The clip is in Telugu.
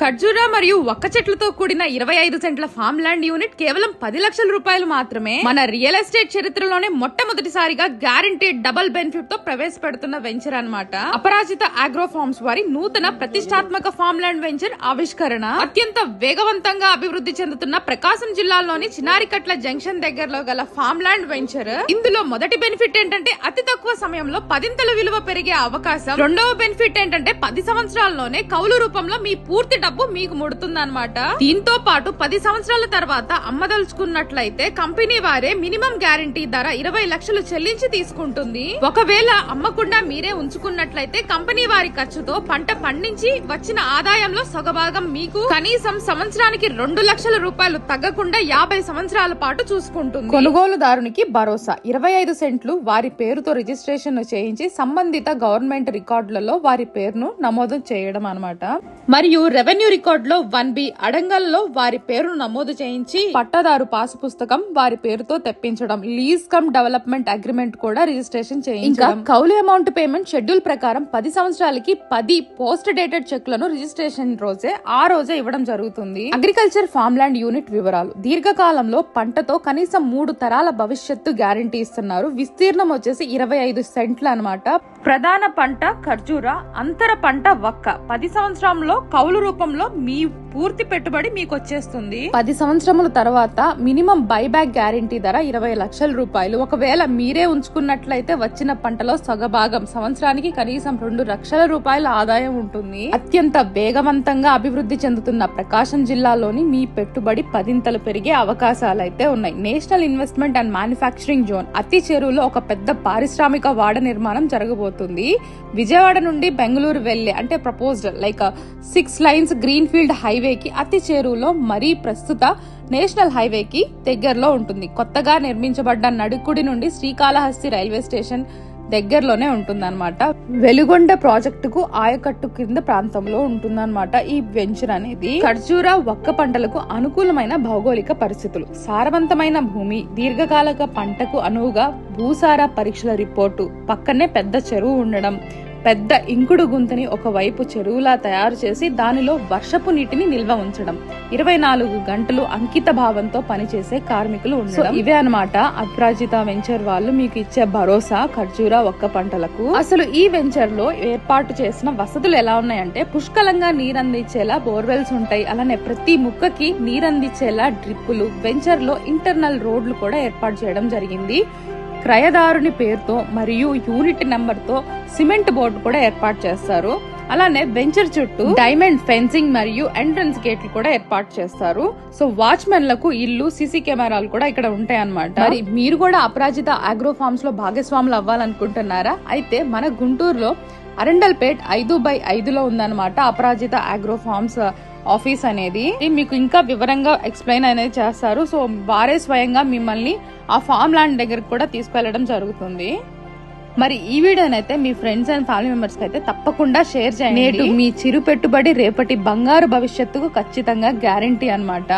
ఖర్జూరా మరియు ఒక్క చెట్లతో కూడిన ఇరవై ఐదు సెంట్ల ఫామ్ ల్యాండ్ యూనిట్ కేవలం పది లక్షల రూపాయలు మాత్రమే మన రియల్ ఎస్టేట్ చరిత్రలోనే మొట్టమొదటిసారిగా గ్యారంటీడ్ డబుల్ బెనిఫిట్తో ప్రవేశపెడుతున్న వెంచర్ అనమాట అపరాజిత ఆగ్రో ఫార్మ్స్ వారి నూతన ప్రతిష్టాత్మక ఫామ్ ల్యాండ్ వెంచర్ ఆవిష్కరణ. అత్యంత వేగవంతంగా అభివృద్ధి చెందుతున్న ప్రకాశం జిల్లాలోని చినారికట్ల జంక్షన్ దగ్గరలో గల ఫామ్ ల్యాండ్ వెంచర్ ఇందులో మొదటి బెనిఫిట్ ఏంటంటే అతి తక్కువ సమయంలో పదింతల విలువ పెరిగే అవకాశం. రెండవ బెనిఫిట్ ఏంటంటే పది సంవత్సరాల్లోనే కౌలు రూపంలో మీ పూర్తి డబ్బు మీకు ముడుతుందన్నమాట. దీంతో పాటు పది సంవత్సరాల తర్వాత అమ్మదలుచుకున్నట్లయితే కంపెనీ వారే మినిమం గ్యారంటీ ధర ఇరవై లక్షలు చెల్లించి తీసుకుంటుంది. ఒకవేళ అమ్మకుండా మీరే ఉంచుకున్నట్లయితే కంపెనీ వారి ఖర్చుతో పంట పండించి వచ్చిన ఆదాయంలో సగభాగం మీకు కనీసం సంవత్సరానికి రెండు లక్షల రూపాయలు తగ్గకుండా యాభై సంవత్సరాల పాటు చూసుకుంటుంది. కొనుగోలుదారునికి భరోసా. ఇరవై ఐదు సెంట్లు వారి పేరుతో రిజిస్ట్రేషన్ చేయించి సంబంధిత గవర్నమెంట్ రికార్డులలో వారి పేరును నమోదు చేయడం అన్నమాట. మరియు రెవెన్యూ రికార్డ్లో వన్ బి అడంగల్లో వారి పేరును నమోదు చేయించి పట్టాదారు పాసు పుస్తకం వారి పేరుతో తెప్పించడం లీజ్ కమ్ డెవలప్మెంట్ అగ్రిమెంట్ కూడా రిజిస్ట్రేషన్ చేయించడం. ఇంకా కౌలు అమౌంట్ పేమెంట్ షెడ్యూల్ ప్రకారం పది సంవత్సరాలకి పది పోస్ట్ డేటెడ్ చెక్లను రిజిస్ట్రేషన్ రోజే ఆ రోజే ఇవ్వడం జరుగుతుంది. అగ్రికల్చర్ ఫామ్ ల్యాండ్ యూనిట్ వివరాలు. దీర్ఘకాలంలో పంటతో కనీసం మూడు తరాల భవిష్యత్తు గ్యారంటీ ఇస్తున్నారు. విస్తీర్ణం వచ్చేసి ఇరవై ఐదు సెంట్లు అనమాట ప్రధాన పంట ఖర్జూరా అంతర పంట వక్క. పది సంవత్సరంలో కౌలు రూపంలో మీ పూర్తి పెట్టుబడి మీకు వచ్చేస్తుంది పది సంవత్సరముల తర్వాత మినిమం బైబ్యాక్ గ్యారంటీ ధర ఇరవై లక్షల రూపాయలు. ఒకవేళ మీరే ఉంచుకున్నట్లయితే వచ్చిన పంటలో సగభాగం సంవత్సరానికి కనీసం రెండు లక్షల రూపాయల ఆదాయం ఉంటుంది. అత్యంత వేగవంతంగా అభివృద్ధి చెందుతున్న ప్రకాశం జిల్లాలోని మీ పెట్టుబడి పదింతలు పెరిగే అవకాశాలు అయితే ఉన్నాయి. National investment and manufacturing zone అతి చెరువులో ఒక పెద్ద పారిశ్రామిక వాడ నిర్మాణం జరగబోతుంది. విజయవాడ నుండి బెంగళూరు వెళ్ళే అంటే proposed like six lines green field హైవేకి అతి చేరువలో మరీ ప్రస్తుత నేషనల్ హైవేకి దగ్గరలో ఉంటుంది. కొత్తగా నిర్మించబడ్డ నడుకుడి నుండి శ్రీకాళహస్తి రైల్వే స్టేషన్ దగ్గరలోనే ఉంటుందన్నమాట. వెలుగొండ ప్రాజెక్టుకు ఆయకట్టు కింద ప్రాంతంలో ఉంటుందన్నమాట ఈ వెంచర్ అనేది. ఖర్జూర ఒక్క పంటలకు అనుకూలమైన భౌగోళిక పరిస్థితులు. సారవంతమైన భూమి దీర్ఘకాలిక పంటకు అనువుగా భూసార పరీక్షల రిపోర్టు పక్కనే పెద్ద చెరువు ఉండడం పెద్ద ఇంకుడు గుంతని ఒకవైపు చెరువులా తయారు చేసి దానిలో వర్షపు నీటిని నిల్వ ఉంచడం. ఇరవై నాలుగు గంటలు అంకిత భావంతో పనిచేసే కార్మికులు ఉండడం. ఇవే అన్నమాట అప్రాజిత వెంచర్ వాళ్ళు మీకు ఇచ్చే భరోసా ఖర్జూరా ఒక్క పంటలకు. అసలు ఈ వెంచర్లో ఏర్పాటు చేసిన వసతులు ఎలా ఉన్నాయంటే పుష్కలంగా నీరందించేలా బోర్వెల్స్ ఉంటాయి. అలానే ప్రతి ముక్కకి నీరందించేలా డ్రిప్పులు వెంచర్లో ఇంటర్నల్ రోడ్లు కూడా ఏర్పాటు చేయడం జరిగింది. క్రయదారుని పేరుతో మరియు యూనిట్ నెంబర్తో సిమెంట్ బోర్డు కూడా ఏర్పాటు చేస్తారు. అలానే వెంచర్ చుట్టూ డైమండ్ ఫెన్సింగ్ మరియు ఎంట్రన్స్ గేట్లు కూడా ఏర్పాటు చేస్తారు. సో వాచ్మెన్లకు ఇల్లు సీసీ కెమెరాలు కూడా ఇక్కడ ఉంటాయి అనమాట మరి మీరు కూడా అపరాజిత ఆగ్రో ఫార్మ్స్లో భాగస్వాములు అవ్వాలనుకుంటున్నారా? అయితే మన గుంటూరులో అరండల్పేట్ ఐదు బై ఐదులో ఉందన్నమాట అపరాజిత ఆగ్రో ఫార్మ్స్ ఆఫీస్ అనేది. మీకు ఇంకా వివరంగా ఎక్స్ప్లెయిన్ అనేది చేస్తారు. సో వారే స్వయంగా మిమ్మల్ని ఆ ఫామ్ ల్యాండ్ దగ్గరకు కూడా తీసుకెళ్ళడం జరుగుతుంది. మరి ఈ వీడియోనైతే మీ ఫ్రెండ్స్ అండ్ ఫ్యామిలీ మెంబర్స్కి అయితే తప్పకుండా షేర్ చేయండి. నేటు మీ చిరు పెట్టుబడి రేపటి బంగారు భవిష్యత్తుకు ఖచ్చితంగా గ్యారంటీ అన్నమాట.